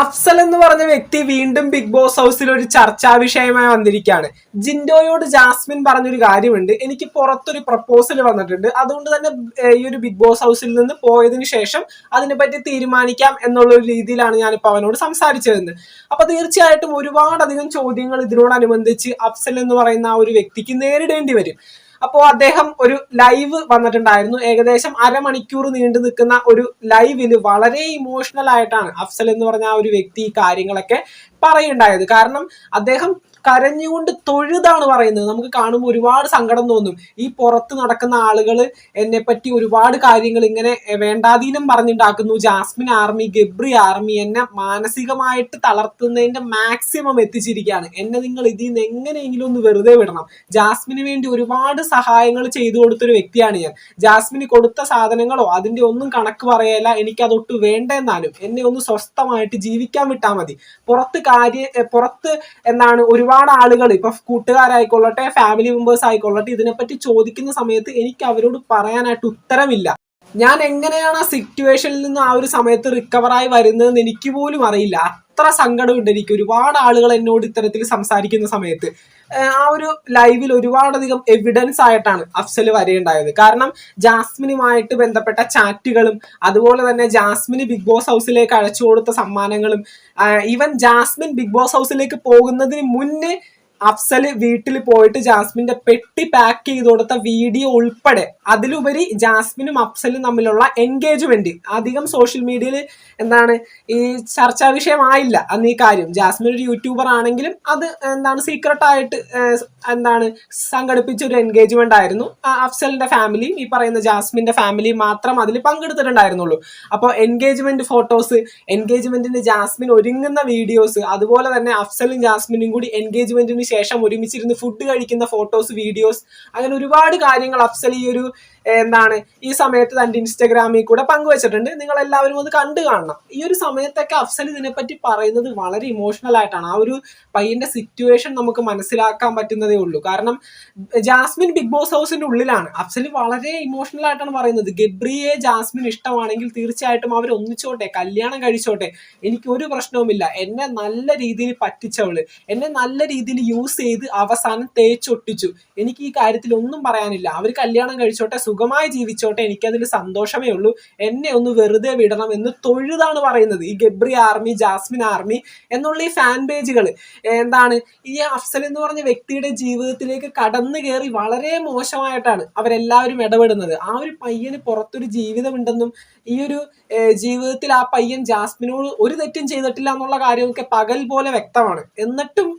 അഫ്സൽ എന്ന് പറഞ്ഞ വ്യക്തി വീണ്ടും ബിഗ് ബോസ് ഹൗസിൽ ഒരു ചർച്ചാ വിഷയമായി വന്നിരിക്കുകയാണ്. ജിൻഡോയോട് ജാസ്മിൻ പറഞ്ഞൊരു കാര്യമുണ്ട്. എനിക്ക് പുറത്തൊരു പ്രപ്പോസൽ വന്നിട്ടുണ്ട്. അതുകൊണ്ട് തന്നെ ഈ ഒരു ബിഗ് ബോസ് ഹൗസിൽ നിന്ന് പോയതിനു ശേഷം അതിനെപ്പറ്റി തീരുമാനിക്കാം എന്നുള്ള ഒരു രീതിയിലാണ് ഞാനിപ്പോൾ അവനോട് സംസാരിച്ചതെന്ന് അപ്പൊ തീർച്ചയായിട്ടും ഒരുപാടധികം ചോദ്യങ്ങൾ ഇതിനോടനുബന്ധിച്ച് അഫ്സൽ എന്ന് പറയുന്ന ആ ഒരു വ്യക്തിക്ക് നേരിടേണ്ടി വരും. അപ്പോൾ അദ്ദേഹം ഒരു ലൈവ് വന്നിട്ടുണ്ടായിരുന്നു. ഏകദേശം അരമണിക്കൂർ നീണ്ടു നിൽക്കുന്ന ഒരു ലൈവിൽ വളരെ ഇമോഷണൽ ആയിട്ടാണ് അഫ്സൽ എന്ന് പറഞ്ഞ ആ ഒരു വ്യക്തി ഈ കാര്യങ്ങളൊക്കെ പറയുണ്ടായത്. കാരണം അദ്ദേഹം കരഞ്ഞുകൊണ്ട് തൊഴുതാണ് പറയുന്നത്. നമുക്ക് കാണുമ്പോൾ ഒരുപാട് സങ്കടം തോന്നും. ഈ പുറത്ത് നടക്കുന്ന ആളുകൾ എന്നെ പറ്റി ഒരുപാട് കാര്യങ്ങൾ ഇങ്ങനെ വേണ്ടാതീനം പറഞ്ഞുണ്ടാക്കുന്നു. ജാസ്മിൻ ആർമി ഗബ്രി ആർമി എന്നെ മാനസികമായിട്ട് തളർത്തുന്നതിന്റെ മാക്സിമം എത്തിച്ചിരിക്കുകയാണ് എന്നെ നിങ്ങൾ ഇതിൽ നിന്ന് എങ്ങനെയെങ്കിലും ഒന്ന് വെറുതെ വിടണം. ജാസ്മിന് വേണ്ടി ഒരുപാട് സഹായങ്ങൾ ചെയ്തു കൊടുത്തൊരു വ്യക്തിയാണ് ഞാൻ. ജാസ്മിന് കൊടുത്ത സാധനങ്ങളോ അതിന്റെ ഒന്നും കണക്ക് പറയല്ല. എനിക്ക് അതൊട്ട് വേണ്ട എന്നാലും എന്നെ ഒന്ന് സ്വസ്ഥമായിട്ട് ജീവിക്കാൻ വിട്ടാൽ മതി. പുറത്ത് കാര്യ പുറത്ത് എന്താണ് ഒരുപാട് ആളുകൾ ഇപ്പൊ കൂട്ടുകാരായിക്കൊള്ളട്ടെ ഫാമിലി മെമ്പേഴ്സ് ആയിക്കൊള്ളട്ടെ ഇതിനെപ്പറ്റി ചോദിക്കുന്ന സമയത്ത് എനിക്ക് അവരോട് പറയാനായിട്ട് ഉത്തരമില്ല ഞാൻ എങ്ങനെയാണ് ആ സിറ്റുവേഷനിൽ നിന്ന് ആ ഒരു സമയത്ത് റിക്കവറായി വരുന്നതെന്ന് എനിക്ക് പോലും അറിയില്ല. അത്ര സങ്കടമുണ്ട് എനിക്ക്. ഒരുപാട് ആളുകൾ എന്നോട് ഇത്തരത്തിൽ സംസാരിക്കുന്ന സമയത്ത്. ആ ഒരു ലൈവിൽ ഒരുപാടധികം എവിഡൻസ് ആയിട്ടാണ് അഫ്സൽ വരെയുണ്ടായത്. കാരണം ജാസ്മിനുമായിട്ട് ബന്ധപ്പെട്ട ചാറ്റുകളും അതുപോലെ തന്നെ ജാസ്മിന് ബിഗ് ബോസ് ഹൗസിലേക്ക് അഴച്ചു കൊടുത്ത സമ്മാനങ്ങളും ഈവൻ ജാസ്മിൻ ബിഗ് ബോസ് ഹൗസിലേക്ക് പോകുന്നതിന് മുന്നേ അഫ്സൽ വീട്ടിൽ പോയിട്ട് ജാസ്മിന്റെ പെട്ടി പാക്ക് ചെയ്ത് കൊടുത്ത വീഡിയോ ഉൾപ്പെടെ അതിലുപരി ജാസ്മിനും അഫ്സലും തമ്മിലുള്ള എൻഗേജ്മെന്റ് അധികം സോഷ്യൽ മീഡിയയിൽ എന്താണ് ഈ ചർച്ചാ വിഷയമായില്ല. അന്ന് ഈ കാര്യം. ജാസ്മിൻ ഒരു യൂട്യൂബർ ആണെങ്കിലും അത് എന്താണ് സീക്രട്ട് ആയിട്ട് എന്താണ് സംഘടിപ്പിച്ച ഒരു എൻഗേജ്മെന്റ് ആയിരുന്നു. അഫ്സലിന്റെ ഫാമിലിയും ഈ പറയുന്ന ജാസ്മിന്റെ ഫാമിലിയും മാത്രം അതിൽ പങ്കെടുത്തിട്ടുണ്ടായിരുന്നുള്ളൂ. അപ്പോൾ എൻഗേജ്മെന്റ് ഫോട്ടോസ് എൻഗേജ്മെന്റിന് ജാസ്മിൻ ഒരുങ്ങുന്ന വീഡിയോസ് അതുപോലെ തന്നെ അഫ്സലും ജാസ്മിനും കൂടി എൻഗേജ്മെന്റിന് ശേഷം ഒരുമിച്ചിരുന്ന് ഫുഡ് കഴിക്കുന്ന ഫോട്ടോസ് വീഡിയോസ് അങ്ങനെ ഒരുപാട് കാര്യങ്ങൾ അഫ്സൽ ഈ ഒരു എന്താണ് ഈ സമയത്ത് തന്റെ ഇൻസ്റ്റഗ്രാമിൽ കൂടെ പങ്കുവച്ചിട്ടുണ്ട്. നിങ്ങൾ എല്ലാവരും അത് കണ്ടു കാണണം. ഈ ഒരു സമയത്തൊക്കെ അഫ്സൽ ഇതിനെപ്പറ്റി പറയുന്നത് വളരെ ഇമോഷണൽ ആയിട്ടാണ്. ആ ഒരു പയ്യന്റെ സിറ്റുവേഷൻ നമുക്ക് മനസ്സിലാക്കാൻ പറ്റുന്നതേ ഉള്ളൂ. കാരണം ജാസ്മിൻ ബിഗ് ബോസ് ഹൗസിന്റെ ഉള്ളിലാണ്. അഫ്സൽ വളരെ ഇമോഷണൽ ആയിട്ടാണ് പറയുന്നത്. ഗബ്രിയെ ജാസ്മിൻ ഇഷ്ടമാണെങ്കിൽ തീർച്ചയായിട്ടും അവർ ഒന്നിച്ചോട്ടെ കല്യാണം കഴിച്ചോട്ടെ. എനിക്ക് ഒരു പ്രശ്നവുമില്ല. എന്നെ നല്ല രീതിയിൽ പറ്റിച്ചവൾ. എന്നെ നല്ല രീതിയിൽ യൂസ് ചെയ്ത് അവസാനം തേച്ചൊട്ടിച്ചു. എനിക്ക് ഈ കാര്യത്തിൽ ഒന്നും പറയാനില്ല. അവർ കല്യാണം കഴിച്ചോട്ടെ സുഖമായി ജീവിച്ചോട്ടെ എനിക്കതിൽ സന്തോഷമേ ഉള്ളൂ. എന്നെ ഒന്ന് വെറുതെ വിടണം എന്ന് തൊഴുതാണ് പറയുന്നത്. ഈ ഗബ്രി ആർമി ജാസ്മിൻ ആർമി എന്നുള്ള ഈ ഫാൻ പേജുകൾ എന്താണ്? ഈ അഫ്സൽ എന്ന് പറഞ്ഞ വ്യക്തിയുടെ ജീവിതത്തിലേക്ക് കടന്നു കയറി വളരെ മോശമായിട്ടാണ് അവരെല്ലാവരും ഇടപെടുന്നത്. ആ ഒരു പയ്യന് പുറത്തൊരു ജീവിതമുണ്ടെന്നും ഈ ഒരു ജീവിതത്തിൽ ആ പയ്യൻ ജാസ്മിനോട് ഒരു തെറ്റും ചെയ്തിട്ടില്ല എന്നുള്ള കാര്യമൊക്കെ പകൽ പോലെ വ്യക്തമാണ്. എന്നിട്ടും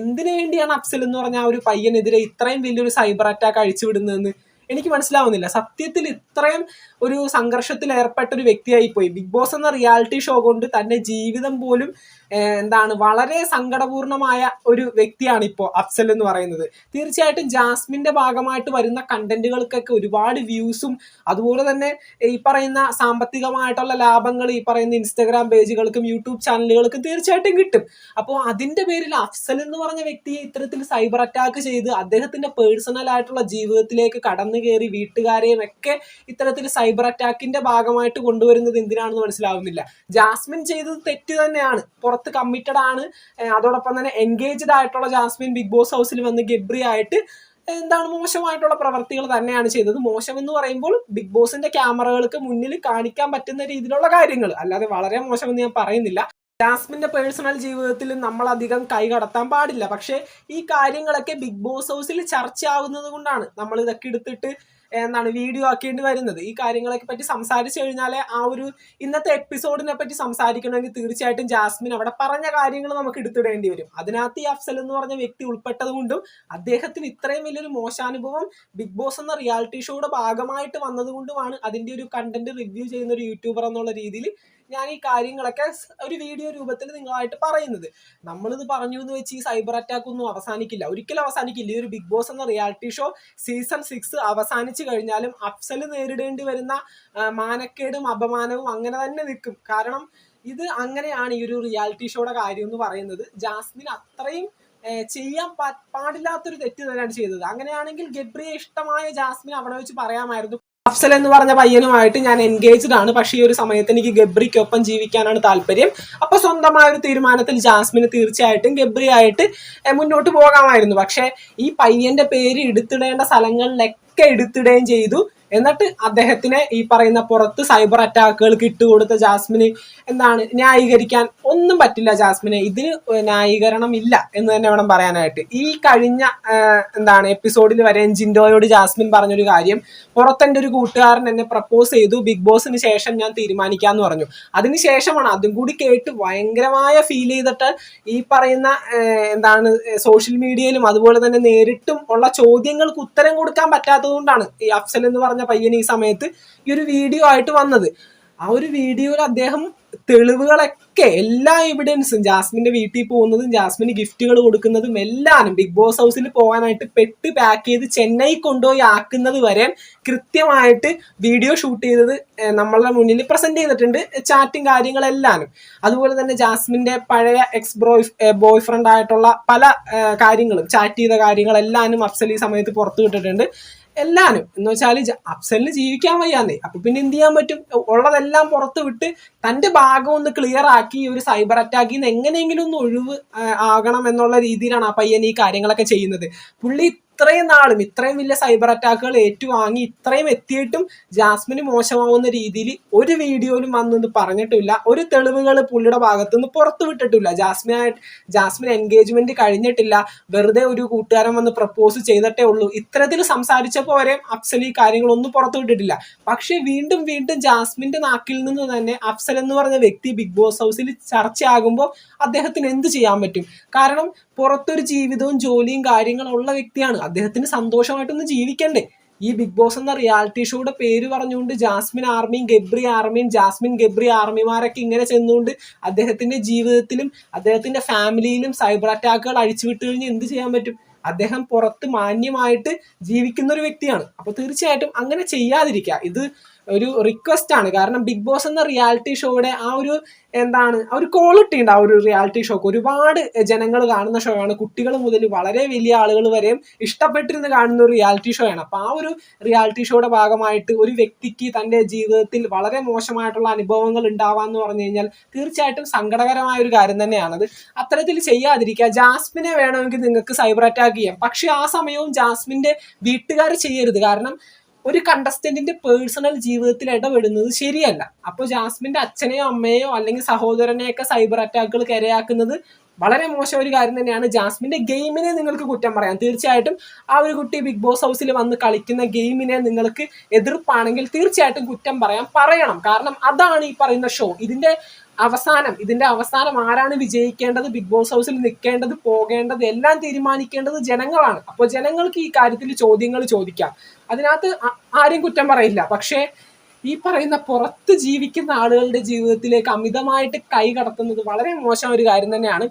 എന്തിനു വേണ്ടിയാണ് അഫ്സൽ എന്ന് പറഞ്ഞ ആ ഒരു പയ്യനെതിരെ ഇത്രയും വലിയൊരു സൈബർ അറ്റാക്ക് അഴിച്ചു വിടുന്നതെന്ന് എനിക്ക് മനസ്സിലാവുന്നില്ല. സത്യത്തിൽ ഇത്രയും ഒരു സംഘർഷത്തിൽ ഏർപ്പെട്ട ഒരു വ്യക്തിയായി പോയി ബിഗ് ബോസ് എന്ന റിയാലിറ്റി ഷോ കൊണ്ട് തന്റെ ജീവിതം പോലും എന്താണ് വളരെ സങ്കടപൂർണമായ ഒരു വ്യക്തിയാണ് ഇപ്പോൾ അഫ്സൽ എന്ന് പറയുന്നത്. തീർച്ചയായിട്ടും ജാസ്മിന്റെ ഭാഗമായിട്ട് വരുന്ന കണ്ടന്റുകൾക്കൊക്കെ ഒരുപാട് വ്യൂസും അതുപോലെ തന്നെ ഈ പറയുന്ന സാമ്പത്തികമായിട്ടുള്ള ലാഭങ്ങൾ ഈ പറയുന്ന ഇൻസ്റ്റാഗ്രാം പേജുകൾക്കും യൂട്യൂബ് ചാനലുകൾക്കും തീർച്ചയായിട്ടും കിട്ടും. അപ്പോൾ അതിന്റെ പേരിൽ അഫ്സൽ എന്ന് പറഞ്ഞ വ്യക്തിയെ ഇത്തരത്തിൽ സൈബർ അറ്റാക്ക് ചെയ്ത് അദ്ദേഹത്തിന്റെ പേഴ്സണൽ ആയിട്ടുള്ള ജീവിതത്തിലേക്ക് കടന്നു കയറി വീട്ടുകാരെയും ഒക്കെ ഇത്തരത്തിൽ സൈബർ അറ്റാക്കിന്റെ ഭാഗമായിട്ട് കൊണ്ടുവരുന്നത് എന്തിനാണെന്ന് മനസ്സിലാവുന്നില്ല. ജാസ്മിൻ ചെയ്തത് തെറ്റ് തന്നെയാണ്. പുറത്ത് കമ്മിറ്റഡ് ആണ്. അതോടൊപ്പം തന്നെ എൻഗേജ്ഡ് ആയിട്ടുള്ള ജാസ്മിൻ ബിഗ് ബോസ് ഹൗസിൽ വന്ന് ഗബ്രി ആയിട്ട് എന്താണ് മോശമായിട്ടുള്ള പ്രവർത്തികൾ തന്നെയാണ് ചെയ്തത്. മോശം എന്ന് പറയുമ്പോൾ ബിഗ് ബോസിന്റെ ക്യാമറകൾക്ക് മുന്നിൽ കാണിക്കാൻ പറ്റുന്ന രീതിയിലുള്ള കാര്യങ്ങൾ. അല്ലാതെ വളരെ മോശമെന്ന് ഞാൻ പറയുന്നില്ല. ജാസ്മിന്റെ പേഴ്സണൽ ജീവിതത്തിൽ നമ്മൾ അധികം കൈ കടത്താൻ പാടില്ല. പക്ഷേ ഈ കാര്യങ്ങളൊക്കെ ബിഗ് ബോസ് ഹൗസിൽ ചർച്ചയാവുന്നത് കൊണ്ടാണ്. നമ്മൾ ഇതൊക്കെ എടുത്തിട്ട് എന്താണ് വീഡിയോ ആക്കേണ്ടി വരുന്നത്. ഈ കാര്യങ്ങളൊക്കെ പറ്റി സംസാരിച്ചു കഴിഞ്ഞാൽ ആ ഒരു ഇന്നത്തെ എപ്പിസോഡിനെ പറ്റി സംസാരിക്കണമെങ്കിൽ തീർച്ചയായിട്ടും ജാസ്മിൻ അവിടെ പറഞ്ഞ കാര്യങ്ങൾ നമുക്ക് എടുത്തിടേണ്ടി വരും. അതിനകത്ത് ഈ അഫ്സൽ എന്ന് പറഞ്ഞ വ്യക്തി ഉൾപ്പെട്ടത് കൊണ്ടും അദ്ദേഹത്തിന് ഇത്രയും വലിയൊരു മോശാനുഭവം ബിഗ് ബോസ് എന്ന റിയാലിറ്റി ഷോയുടെ ഭാഗമായിട്ട് വന്നതുകൊണ്ടുമാണ് അതിന്റെ ഒരു കണ്ടന്റ് റിവ്യൂ ചെയ്യുന്ന ഒരു യൂട്യൂബർ എന്നുള്ള രീതിയിൽ ഞാൻ ഈ കാര്യങ്ങളൊക്കെ ഒരു വീഡിയോ രൂപത്തിൽ നിങ്ങളായിട്ട് പറയുന്നത്. നമ്മളിത് പറഞ്ഞു എന്ന് വെച്ച് ഈ സൈബർ അറ്റാക്ക് ഒന്നും അവസാനിക്കില്ല. ഒരിക്കലും അവസാനിക്കില്ല. ഈ ഒരു ബിഗ് ബോസ് എന്ന റിയാലിറ്റി ഷോ സീസൺ സിക്സ് അവസാനിച്ചു കഴിഞ്ഞാലും അഫ്സൽ നേരിടേണ്ടി വരുന്ന മാനക്കേടും അപമാനവും അങ്ങനെ തന്നെ നിൽക്കും. കാരണം ഇത് അങ്ങനെയാണ് ഈ ഒരു റിയാലിറ്റി ഷോയുടെ കാര്യം എന്ന് പറയുന്നത്. ജാസ്മിൻ അത്രയും ചെയ്യാൻ പാടില്ലാത്തൊരു തെറ്റ് തന്നെയാണ് ചെയ്തത്. അങ്ങനെയാണെങ്കിൽ ഗബ്രിയെ ഇഷ്ടമായ ജാസ്മിൻ അവിടെ വെച്ച് പറയാമായിരുന്നു. അഫ്സൽ എന്ന് പറഞ്ഞ പയ്യനുമായിട്ട് ഞാൻ എൻഗേജ്ഡ് ആണ്. പക്ഷേ ഈ ഒരു സമയത്ത് എനിക്ക് ഗബ്രിക്കൊപ്പം ജീവിക്കാനാണ് താല്പര്യം. അപ്പൊ സ്വന്തമായ ഒരു തീരുമാനത്തിൽ ജാസ്മിന് തീർച്ചയായിട്ടും ഗബ്രി ആയിട്ട് മുന്നോട്ട് പോകാമായിരുന്നു. പക്ഷേ ഈ പയ്യന്റെ പേര് എടുത്തിടേണ്ട സ്ഥലങ്ങളിലൊക്കെ എടുത്തിടുകയും ചെയ്തു. എന്നിട്ട് അദ്ദേഹത്തിനെ ഈ പറയുന്ന പുറത്ത് സൈബർ അറ്റാക്കുകൾക്ക് ഇട്ടുകൊടുത്ത ജാസ്മിന് എന്താണ് ന്യായീകരിക്കാൻ ഒന്നും പറ്റില്ല ജാസ്മിനെ. ഇതിന് ന്യായീകരണം ഇല്ല എന്ന് തന്നെ വേണം പറയാനായിട്ട്. ഈ കഴിഞ്ഞ എന്താണ് എപ്പിസോഡിൽ വരെ ജിൻഡോയോട് ജാസ്മിൻ പറഞ്ഞൊരു കാര്യം പുറത്തെന്റെ ഒരു കൂട്ടുകാരൻ എന്നെ പ്രപ്പോസ് ചെയ്തു ബിഗ് ബോസിന് ശേഷം ഞാൻ തീരുമാനിക്കാന്ന് പറഞ്ഞു. അതിന് ശേഷമാണ് അതും കൂടി കേട്ട് ഭയങ്കരമായ ഫീൽ ചെയ്തിട്ട് ഈ പറയുന്ന എന്താണ് സോഷ്യൽ മീഡിയയിലും അതുപോലെ തന്നെ നേരിട്ടും ഉള്ള ചോദ്യങ്ങൾക്ക് ഉത്തരം കൊടുക്കാൻ പറ്റാത്തത് കൊണ്ടാണ് ഈ അഫ്സൽ എന്ന് പറഞ്ഞ പയ്യൻ ഈ സമയത്ത് ഈ ഒരു വീഡിയോ ആയിട്ട് വന്നത്. ആ ഒരു വീഡിയോയിൽ അദ്ദേഹം തെളിവുകളൊക്കെ എല്ലാ എവിഡൻസും ജാസ്മിന്റെ വീട്ടിൽ പോകുന്നതും ജാസ്മിന് ഗിഫ്റ്റുകൾ കൊടുക്കുന്നതും എല്ലാം ബിഗ് ബോസ് ഹൗസിൽ പോകാനായിട്ട് പെട്ട് പാക്ക് ചെയ്ത് ചെന്നൈ കൊണ്ടുപോയി ആക്കുന്നത് വരെ കൃത്യമായിട്ട് വീഡിയോ ഷൂട്ട് ചെയ്തത് നമ്മളുടെ മുന്നിൽ പ്രസന്റ് ചെയ്തിട്ടുണ്ട് ചാറ്റും കാര്യങ്ങളെല്ലാം അതുപോലെ തന്നെ ജാസ്മിന്റെ പഴയ എക്സ് ബ്രോയ് ബോയ് ഫ്രണ്ട് ആയിട്ടുള്ള പല കാര്യങ്ങളും ചാറ്റ് ചെയ്ത കാര്യങ്ങളെല്ലാനും അഫ്സൽ ഈ സമയത്ത് പുറത്തു വിട്ടിട്ടുണ്ട്. എല്ലാനും. എന്ന് വെച്ചാൽ അഫ്സലിന് ജീവിക്കാൻ വയ്യാന്നേ. അപ്പൊ പിന്നെ എന്ത് ചെയ്യാൻ പറ്റും? ഉള്ളതെല്ലാം പുറത്ത് വിട്ട് തന്റെ ഭാഗം ഒന്ന് ക്ലിയർ ആക്കി ഒരു സൈബർ അറ്റാക്കിൽ നിന്ന് എങ്ങനെയെങ്കിലും ഒന്ന് ഒഴിവ് ആകണം എന്നുള്ള രീതിയിലാണ് ആ പയ്യൻ ഈ കാര്യങ്ങളൊക്കെ ചെയ്യുന്നത്. പുള്ളി ഇത്രയും നാളും ഇത്രയും വലിയ സൈബർ അറ്റാക്കുകൾ ഏറ്റുവാങ്ങി ഇത്രയും എത്തിയിട്ടും ജാസ്മിന് മോശമാവുന്ന രീതിയിൽ ഒരു വീഡിയോയിലും വന്നൊന്നും പറഞ്ഞിട്ടില്ല. ഒരു തെളിവുകൾ പുള്ളിയുടെ ഭാഗത്തുനിന്ന് പുറത്തു വിട്ടിട്ടില്ല. ജാസ്മിനായിട്ട് ജാസ്മിൻ എൻഗേജ്മെന്റ് കഴിഞ്ഞിട്ടില്ല. വെറുതെ ഒരു കൂട്ടുകാരൻ വന്ന് പ്രപ്പോസ് ചെയ്തിട്ടേ ഉള്ളൂ. ഇത്തരത്തിൽ സംസാരിച്ചപ്പോൾ വരെ അഫ്സൽ ഈ കാര്യങ്ങളൊന്നും പുറത്തു വിട്ടിട്ടില്ല. പക്ഷേ വീണ്ടും വീണ്ടും ജാസ്മിന്റെ നാക്കിൽ നിന്ന് തന്നെ അഫ്സൽ എന്ന് പറഞ്ഞ വ്യക്തി ബിഗ് ബോസ് ഹൗസിൽ ചർച്ചയാകുമ്പോൾ അദ്ദേഹത്തിന് എന്ത് ചെയ്യാൻ പറ്റും? കാരണം പുറത്തൊരു ജീവിതവും ജോലിയും കാര്യങ്ങളും ഉള്ള വ്യക്തിയാണ്. അദ്ദേഹത്തിന് സന്തോഷമായിട്ടൊന്ന് ജീവിക്കണ്ടേ. ഈ ബിഗ് ബോസ് എന്ന റിയാലിറ്റി ഷോയുടെ പേര് പറഞ്ഞുകൊണ്ട് ജാസ്മിൻ ആർമിയും ഗബ്രി ആർമിയും ജാസ്മിൻ ഗബ്രി ആർമിമാരൊക്കെ ഇങ്ങനെ ചെന്നുകൊണ്ട് അദ്ദേഹത്തിന്റെ ജീവിതത്തിലും അദ്ദേഹത്തിന്റെ ഫാമിലിയിലും സൈബർ അറ്റാക്കുകൾ അഴിച്ചുവിട്ട് കഴിഞ്ഞ് എന്ത് ചെയ്യാൻ പറ്റും? അദ്ദേഹം പുറത്ത് മാന്യമായിട്ട് ജീവിക്കുന്ന ഒരു വ്യക്തിയാണ്. അപ്പൊ തീർച്ചയായിട്ടും അങ്ങനെ ചെയ്യാതിരിക്കുക. ഇത് ഒരു റിക്വസ്റ്റ് ആണ്. കാരണം ബിഗ് ബോസ് എന്ന റിയാലിറ്റി ഷോയുടെ ആ ഒരു എന്താണ് ആ ഒരു ക്വാളിറ്റി ഉണ്ട് ആ ഒരു റിയാലിറ്റി ഷോക്ക് ഒരുപാട് ജനങ്ങൾ കാണുന്ന ഷോ ആണ്. കുട്ടികൾ മുതൽ വളരെ വലിയ ആളുകൾ വരെയും ഇഷ്ടപ്പെട്ടിരുന്ന് കാണുന്ന ഒരു റിയാലിറ്റി ഷോ ആണ്. അപ്പോൾ ആ ഒരു റിയാലിറ്റി ഷോയുടെ ഭാഗമായിട്ട് ഒരു വ്യക്തിക്ക് തന്റെ ജീവിതത്തിൽ വളരെ മോശമായിട്ടുള്ള അനുഭവങ്ങൾ ഉണ്ടാവാന്ന് പറഞ്ഞു കഴിഞ്ഞാൽ തീർച്ചയായിട്ടും സങ്കടകരമായ ഒരു കാര്യം തന്നെയാണത് അത്തരത്തിൽ ചെയ്യാതിരിക്കുക. ജാസ്മിനെ വേണമെങ്കിൽ നിങ്ങൾക്ക് സൈബർ അറ്റാക്ക് ചെയ്യാം. പക്ഷേ ആ സമയവും ജാസ്മിന്റെ വീട്ടുകാർ ചെയ്യരുത്. കാരണം ഒരു കണ്ടസ്റ്റന്റിന്റെ പേഴ്സണൽ ജീവിതത്തിൽ ഇടപെടുന്നത് ശരിയല്ല. അപ്പോൾ ജാസ്മിന്റെ അച്ഛനെയോ അമ്മയോ അല്ലെങ്കിൽ സഹോദരനെയൊക്കെ സൈബർ അറ്റാക്കുകൾ ഇരയാക്കുന്നത് വളരെ മോശം ഒരു കാര്യം തന്നെയാണ്. ജാസ്മിന്റെ ഗെയിമിനെ നിങ്ങൾക്ക് കുറ്റം പറയാം. തീർച്ചയായിട്ടും ആ ഒരു കുട്ടി ബിഗ് ബോസ് ഹൗസിൽ വന്ന് കളിക്കുന്ന ഗെയിമിനെ നിങ്ങൾക്ക് എതിർപ്പാണെങ്കിൽ തീർച്ചയായിട്ടും കുറ്റം പറയാം. പറയണം. കാരണം അതാണ് ഈ പറയുന്ന ഷോ ഇതിന്റെ അവസാനം ഇതിന്റെ അവസാനം ആരാണ് വിജയിക്കേണ്ടത്? ബിഗ് ബോസ് ഹൗസിൽ നിൽക്കേണ്ടത് പോകേണ്ടത് എല്ലാം തീരുമാനിക്കേണ്ടത് ജനങ്ങളാണ്. അപ്പോൾ ജനങ്ങൾക്ക് ഈ കാര്യത്തിൽ ചോദ്യങ്ങൾ ചോദിക്കാം. അതിനകത്ത് ആരും കുറ്റം പറയില്ല. പക്ഷേ ഈ പറയുന്ന പുറത്ത് ജീവിക്കുന്ന ആളുകളുടെ ജീവിതത്തിലേക്ക് അമിതമായിട്ട് കൈ കടത്തുന്നത് വളരെ മോശം ഒരു കാര്യം തന്നെയാണ്.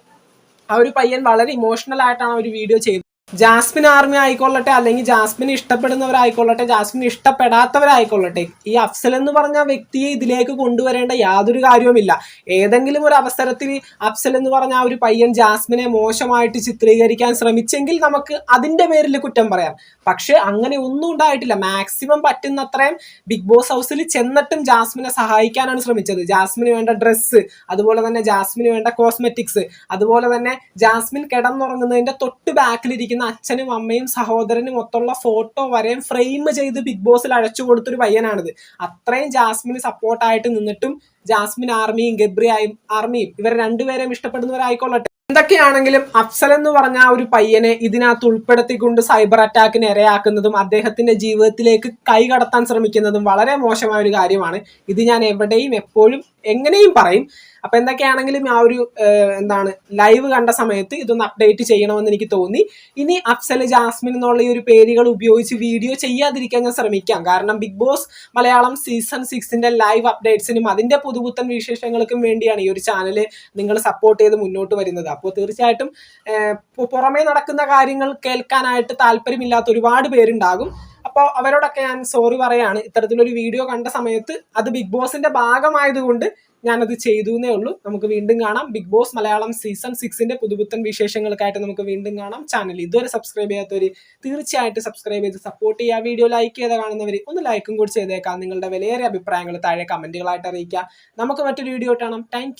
ആ ഒരു പയ്യൻ വളരെ ഇമോഷണൽ ആയിട്ടാണ് ഒരു വീഡിയോ ചെയ്തത്. ജാസ്മിൻ ആർമി ആയിക്കൊള്ളട്ടെ അല്ലെങ്കിൽ ജാസ്മിൻ ഇഷ്ടപ്പെടുന്നവരായിക്കൊള്ളട്ടെ ജാസ്മിൻ ഇഷ്ടപ്പെടാത്തവരായിക്കൊള്ളട്ടെ ഈ അഫ്സൽ എന്ന് പറഞ്ഞ വ്യക്തിയെ ഇതിലേക്ക് കൊണ്ടുവരേണ്ട യാതൊരു കാര്യവുമില്ല. ഏതെങ്കിലും ഒരു അവസരത്തിൽ അഫ്സൽ എന്ന് പറഞ്ഞ ആ ഒരു പയ്യൻ ജാസ്മിനെ മോശമായിട്ട് ചിത്രീകരിക്കാൻ ശ്രമിച്ചെങ്കിൽ നമുക്ക് അതിന്റെ പേരിൽ കുറ്റം പറയാം. പക്ഷെ അങ്ങനെ ഒന്നും ഉണ്ടായിട്ടില്ല. മാക്സിമം പറ്റുന്നത്രയും ബിഗ് ബോസ് ഹൗസിൽ ചെന്നിട്ടും ജാസ്മിനെ സഹായിക്കാനാണ് ശ്രമിച്ചത്. ജാസ്മിന് വേണ്ട ഡ്രസ്സ് അതുപോലെ തന്നെ ജാസ്മിന് വേണ്ട കോസ്മെറ്റിക്സ് അതുപോലെ തന്നെ ജാസ്മിൻ കിടന്നുറങ്ങുന്നതിന്റെ തൊട്ട് ബാക്കിലിരിക്കുന്ന അച്ഛനും അമ്മയും സഹോദരനും ഒത്തുള്ള ഫോട്ടോ വരെയും ഫ്രെയിം ചെയ്ത് ബിഗ് ബോസിൽ അഴച്ചു കൊടുത്തൊരു പയ്യനാണിത്. അത്രയും ജാസ്മിന് സപ്പോർട്ടായിട്ട് നിന്നിട്ടും ജാസ്മിൻ ആർമിയും ഗബ്രിയായും ആർമിയും ഇവർ രണ്ടുപേരെയും ഇഷ്ടപ്പെടുന്നവരായിക്കൊള്ളട്ടെ. എന്തൊക്കെയാണെങ്കിലും അഫ്സൽ എന്ന് പറഞ്ഞ ആ ഒരു പയ്യനെ ഇതിനകത്ത് ഉൾപ്പെടുത്തിക്കൊണ്ട് സൈബർ അറ്റാക്കിന് ഇരയാക്കുന്നതും അദ്ദേഹത്തിന്റെ ജീവിതത്തിലേക്ക് കൈ കടത്താൻ ശ്രമിക്കുന്നതും വളരെ മോശമായ ഒരു കാര്യമാണ്. ഇത് ഞാൻ എവിടെയും എപ്പോഴും എങ്ങനെയും പറയും. അപ്പൊ എന്തൊക്കെയാണെങ്കിലും ആ ഒരു എന്താണ് ലൈവ് കണ്ട സമയത്ത് ഇതൊന്ന് അപ്ഡേറ്റ് ചെയ്യണമെന്ന് എനിക്ക് തോന്നി. ഇനി അഫ്സൽ ജാസ്മിൻ എന്നുള്ള ഈ ഒരു പേരുകൾ ഉപയോഗിച്ച് വീഡിയോ ചെയ്യാതിരിക്കാൻ ഞാൻ ശ്രമിക്കാം. കാരണം ബിഗ് ബോസ് മലയാളം സീസൺ സിക്സിന്റെ ലൈവ് അപ്ഡേറ്റ്സിനും അതിന്റെ പുതുപുത്തൻ വിശേഷങ്ങൾക്കും വേണ്ടിയാണ് ഈ ഒരു ചാനൽ നിങ്ങൾ സപ്പോർട്ട് ചെയ്ത് മുന്നോട്ട് വരുന്നത്. അപ്പോൾ തീർച്ചയായിട്ടും പുറമേ നടക്കുന്ന കാര്യങ്ങൾ കേൾക്കാനായിട്ട് താല്പര്യമില്ലാത്ത ഒരുപാട് പേരുണ്ടാകും. അപ്പോൾ അവരോടൊക്കെ ഞാൻ സോറി പറയാണ്. ഇത്തരത്തിലൊരു വീഡിയോ കണ്ട സമയത്ത് അത് ബിഗ് ബോസിന്റെ ഭാഗമായതുകൊണ്ട് ഞാനത് ചെയ്തു എന്നേ ഉള്ളൂ. നമുക്ക് വീണ്ടും കാണാം. ബിഗ് ബോസ് മലയാളം സീസൺ സിക്സിന്റെ പുതുപുത്തൻ വിശേഷങ്ങൾക്കായിട്ട് നമുക്ക് വീണ്ടും കാണാം. ചാനൽ ഇതുവരെ സബ്സ്ക്രൈബ് ചെയ്യാത്തവർ തീർച്ചയായിട്ടും സബ്സ്ക്രൈബ് ചെയ്ത് സപ്പോർട്ട് ചെയ്യുക. വീഡിയോ ലൈക്ക് ചെയ്ത കാണുന്നവർ ഒന്ന് ലൈക്കും കൂടി ചെയ്തേക്കാം. നിങ്ങളുടെ വിലയേറിയ അഭിപ്രായങ്ങൾ താഴെ കമന്റുകളായിട്ട് അറിയിക്കുക. നമുക്ക് മറ്റൊരു വീഡിയോ കാണാം. താങ്ക്